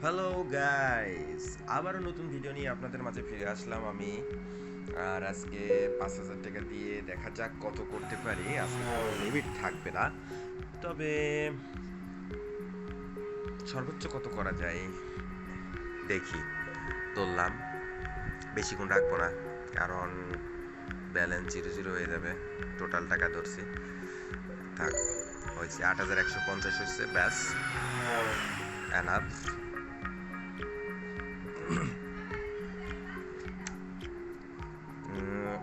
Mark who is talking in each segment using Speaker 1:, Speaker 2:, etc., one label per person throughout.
Speaker 1: Hello guys আবারও নতুন video নিয়ে আপনাদের মাঝে ফিরে আসলাম আমি। আর আজকে পাঁচ হাজার টাকা দিয়ে দেখা যাক কত করতে পারি। আজকে লিমিট থাকবে না। তবে সর্বোচ্চ কত করা যায়? দেখি। তুললাম। বেশিক্ষণ রাখব না কারণ ব্যালেন্স জিরো জিরো হয়ে যাবে। টোটাল টাকা ধরছি। থাক হয়েছে আট হাজার একশো পঞ্চাশ হচ্ছে ব্যাস। উম,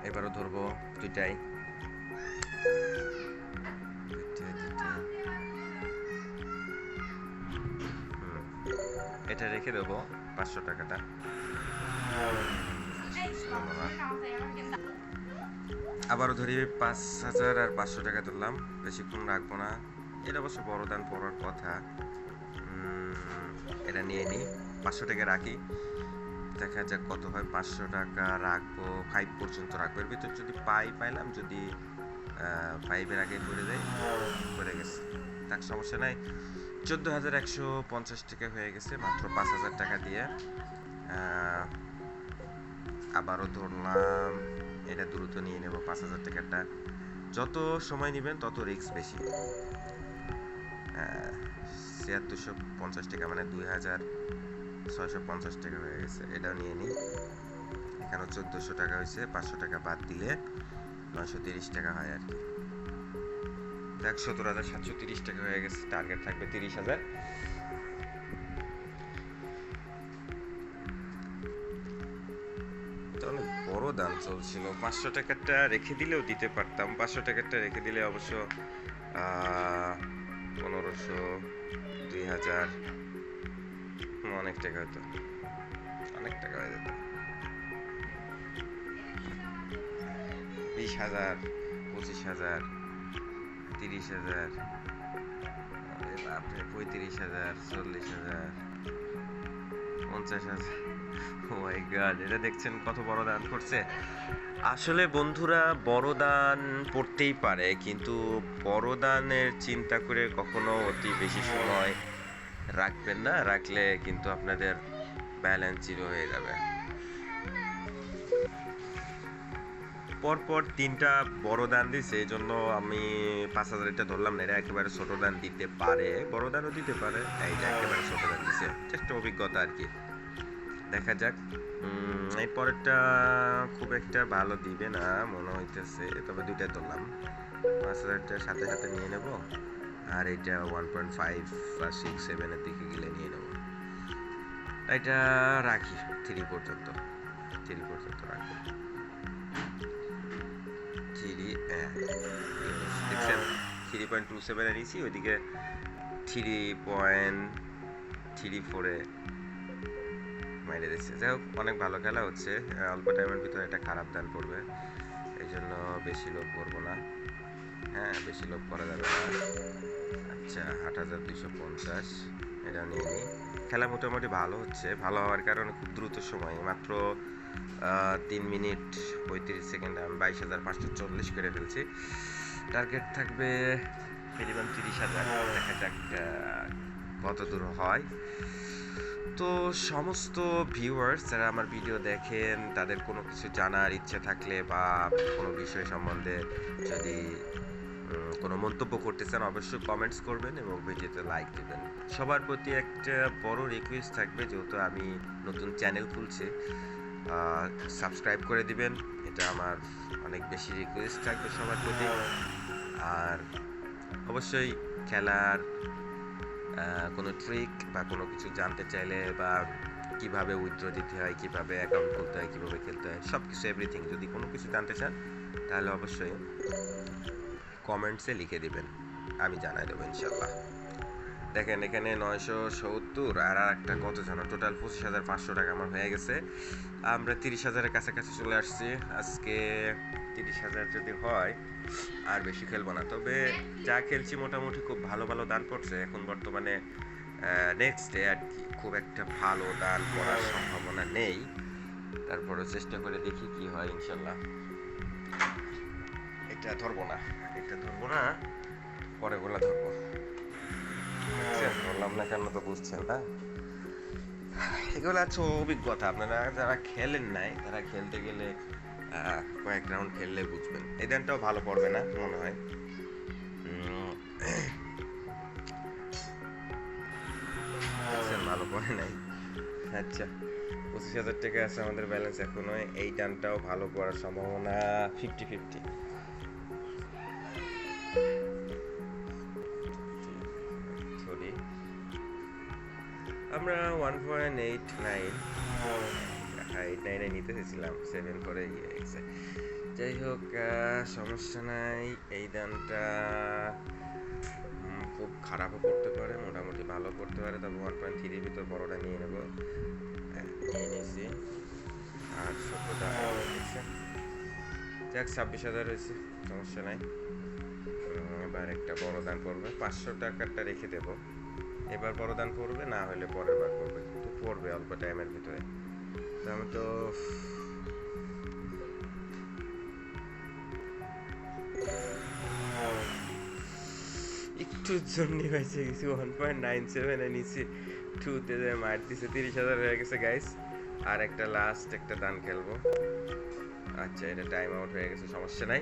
Speaker 1: এবারও ধরবো দুইটাই। দুইটা, দুইটা। এটা রেখে দেবো পাঁচশো টাকাটা। আবারও ধরি পাঁচ হাজার আর পাঁচশো টাকা ধরলাম। বেশিক্ষণ রাখব না। এটা অবশ্য বড় দান পড়ার কথা। এটা নিয়ে নিই পাঁচশো টাকা রাখি। দেখা যাক কত হয়। পাঁচশো টাকা রাখব ফাইভ পর্যন্ত রাখব। এর ভিতর যদি পাই, পাইলাম, যদি ফাইভের আগে পড়ে যায় পড়ে গেছে। তার সমস্যা নাই। চোদ্দ হাজার একশো পঞ্চাশ টাকা হয়ে গেছে, মাত্র পাঁচ হাজার টাকা দিয়ে। আবারও ধরলাম। এটা দ্রুত নিয়ে নেব, পাঁচ হাজার টাকাটা। যত সময় নেবেন, তত রিস্ক বেশি। ছিয়াত্তরশো পঞ্চাশ টাকা মানে দুই হাজার ছয়শো পঞ্চাশ টাকা হয়ে গেছে। এটাও নিয়ে নিই। এখানেও চোদ্দোশো টাকা হয়েছে, পাঁচশো টাকা বাদ দিলে নয়শো তিরিশ টাকা হয় আর কি। দেখ সতেরো হাজার সাতশো তিরিশ টাকা হয়ে গেছে টার্গেট থাকবে তিরিশ হাজার। অনেক বড় দাম চলছিল। পাঁচশো টাকাটা রেখে দিলেও দিতে পারতাম। পাঁচশো টাকাটা রেখে দিলে অবশ্য পনেরোশো, দুই হাজার অনেক টাকা হতো অনেক টাকা হয়ে যেত। বিশ হাজার, পঁচিশ হাজার, তিরিশ হাজার পঁয়ত্রিশ হাজার, চল্লিশ হাজার, পঞ্চাশ হাজার। গড এটা দেখছেন কত বড় দান করছে। আসলে বন্ধুরা, বড় দান পড়তেই পারে, কিন্তু বড় দানের চিন্তা করে কখনো অতি বেশি সময় রাখবেন না, রাখলে কিন্তু আপনাদের ব্যালেন্স জিরো হয়ে যাবে। পরপর তিনটা বড় দান দিছে এই জন্য আমি পাঁচ হাজার এটা ধরলাম না এটা একেবারে ছোট দান দিতে পারে, বড় দানও দিতে পারে। এই যে একেবারে ছোট দান দিছে চেষ্টা অভিজ্ঞতা আর কি। দেখা যাক এই পরেরটা খুব একটা ভালো দিবে না, মনে হইতেছে, তবে দুইটা ধরলাম। পাঁচ হাজারটার সাথে সাথে নিয়ে নেব। আর এটা ওয়ান পয়েন্ট ফাইভ বা সিক্স সেভেনের দিকে গেলে নিয়ে নেব। এটা রাখি থ্রি পর্যন্ত থ্রি পর্যন্ত রাখি। থ্রি দেখছেন? থ্রি পয়েন্ট টু সেভেনে নিয়েছি, ওইদিকে থ্রি পয়েন্ট থ্রি ফোরে মাইরে দিচ্ছে। যাই হোক, অনেক ভালো খেলা হচ্ছে। অল্প টাইমের ভিতরে একটা খারাপ দান পড়বে। এই জন্য বেশি লোভ করব না। হ্যাঁ বেশি লোভ করা যাবে না। আচ্ছা আট হাজার দুইশো পঞ্চাশ, এটা নিয়ে নিই খেলা মোটামুটি ভালো হচ্ছে, ভালো হওয়ার কারণে খুব দ্রুত সময়। মাত্র তিন মিনিট পঁয়ত্রিশ সেকেন্ড, আমি বাইশ হাজার পাঁচশো চল্লিশ করে ফেলছি। টার্গেট থাকবে মিনিমাম তিরিশ হাজার। দেখা যাক কত দূর হয়। তো সমস্ত ভিউয়ার্স যারা আমার ভিডিও দেখেন, তাদের কোনো কিছু জানার ইচ্ছে থাকলে বা কোনো বিষয় সম্বন্ধে যদি কোনো মন্তব্য করতে চান, অবশ্যই কমেন্টস করবেন এবং ভিডিওতে লাইক দেবেন। সবার প্রতি একটা বড় রিকোয়েস্ট থাকবে, যেহেতু আমি নতুন চ্যানেল খুলছি সাবস্ক্রাইব করে দিবেন। এটা আমার অনেক বেশি রিকোয়েস্ট থাকবে সবার প্রতি। আর অবশ্যই খেলার কোনো ট্রিক বা কোনো কিছু জানতে চাইলে বা কীভাবে উইথড্র দিতে হয়, কীভাবে অ্যাকাউন্ট খুলতে হয়, কীভাবে খেলতে হয় সব কিছু এভরিথিং যদি কোনো কিছু জানতে চান, তাহলে অবশ্যই কমেন্টসে লিখে দিবেন। আমি জানাই দেবো ইনশাল্লাহ। দেখেন, এখানে নয়শো সত্তর আর আর একটা কত জানো? টোটাল পঁচিশ হাজার পাঁচশো টাকা আমার হয়ে গেছে। আমরা তিরিশ হাজারের কাছাকাছি চলে আসছি। আজকে তিরিশ হাজার যদি হয়, আর বেশি খেলব না। তবে যা খেলছি মোটামুটি খুব ভালো ভালো দান পড়ছে এখন বর্তমানে নেক্সট ডে আর কি, খুব একটা ভালো দান পড়ার সম্ভাবনা নেই। তারপরে চেষ্টা করে দেখি কি হয় ইনশাল্লাহ। এটা ধরবো না, এটা ধরবো না, পরে বলে ধরবো। বুঝছেন? বললাম না কেন তো বুঝছেন না? এগুলো আছে অভিজ্ঞতা, আপনারা যারা খেলেন নাই, তারা খেলতে গেলে কয়েক রাউন্ড খেললে বুঝবেন। এই দানটাও ভালো পড়বে না, মনে হয়। ভালো পড়ে নাই। আচ্ছা পঁচিশ হাজার টাকা আছে আমাদের ব্যালেন্স এখনও, এই টানটাও ভালো পড়ার সম্ভাবনা ফিফটি ফিফটি সরি আমরা one point eight nine eight নাইনে নিতে চেয়েছিলাম সেভেন করে ইয়ে যাই হোক সমস্যা নাই এই দানটা খুব খারাপও করতে পারে মোটামুটি ভালো করতে পারে তবে ওয়ান পয়েন্ট থ্রির ভিতর বড়টা নিয়ে নেব। হ্যাঁ, নিয়ে নিয়েছি। আর হয়েছে যাক ছাব্বিশ হাজার হয়েছে সমস্যা নাই। এবার একটা বড় দান পড়বে, পাঁচশো টাকারটা রেখে দেবো। এবার বড় দান পড়বে, না হলে পরের বার পড়বে, কিন্তু পড়বে অল্প টাইমের ভিতরে। তো আমি তো একটু জন্য হয়েছে গেছি ওয়ান পয়েন্ট নাইন সেভেনে নিচে টুতে যে মার দিছে, তিরিশ হাজার হয়ে গেছে গাইস আর একটা লাস্ট একটা দান খেলব। আচ্ছা এটা টাইম আউট হয়ে গেছে, সমস্যা নাই।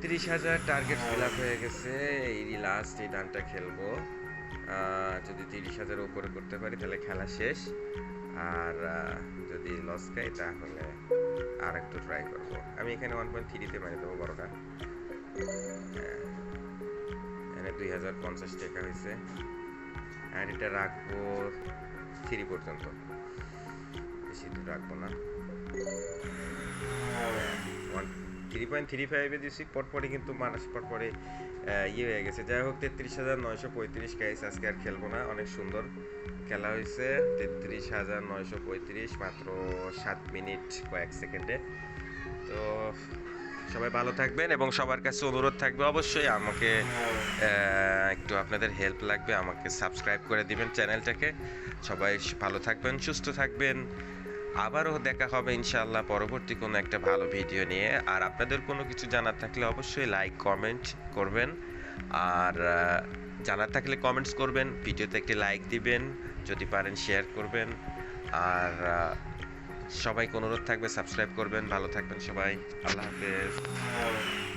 Speaker 1: তিরিশ হাজার টার্গেট ফিল হয়ে গেছে। এই লাস্ট এই দানটা খেলব। যদি তিরিশ হাজার উপরে করতে পারি তাহলে খেলা শেষ। আর যদি লস খাই তাহলে আর একটু ট্রাই করব। আমি এখানে ওয়ান পয়েন্ট থ্রিতে মারি দেবো বড়টা। হ্যাঁ। এখানে দুই হাজার পঞ্চাশ টাকা হয়েছে। আর এটা রাখব থ্রি পর্যন্ত। বেশি দূর রাখব না। ওয়ান থ্রি পয়েন্ট থ্রি ফাইভে দিয়েছি পরপরই কিন্তু মানুষ পরপরই আহ, ইয়ে হয়ে গেছে। যাই হোক তেত্রিশ হাজার নয়শো পঁয়ত্রিশ গাইস আজকে আর খেলব না অনেক সুন্দর খেলা হয়েছে। তেত্রিশ হাজার নয়শো পঁয়ত্রিশ মাত্র সাত মিনিট কয়েক সেকেন্ডে। তো সবাই ভালো থাকবেন এবং সবার কাছে অনুরোধ থাকবে অবশ্যই আমাকে একটু আপনাদের হেল্প লাগবে আমাকে সাবস্ক্রাইব করে দিবেন চ্যানেলটাকে। সবাই ভালো থাকবেন সুস্থ থাকবেন। আবারও দেখা হবে ইনশাআল্লাহ পরবর্তী কোনো একটা ভালো ভিডিও নিয়ে। আর আপনাদের কোনো কিছু জানার থাকলে অবশ্যই লাইক কমেন্ট করবেন। আর জানার থাকলে কমেন্টস করবেন, ভিডিওতে একটি লাইক দিবেন, যদি পারেন শেয়ার করবেন। আর সবাইকে অনুরোধ থাকবে সাবস্ক্রাইব করবেন। ভালো থাকবেন সবাই। আল্লাহ হাফেজ।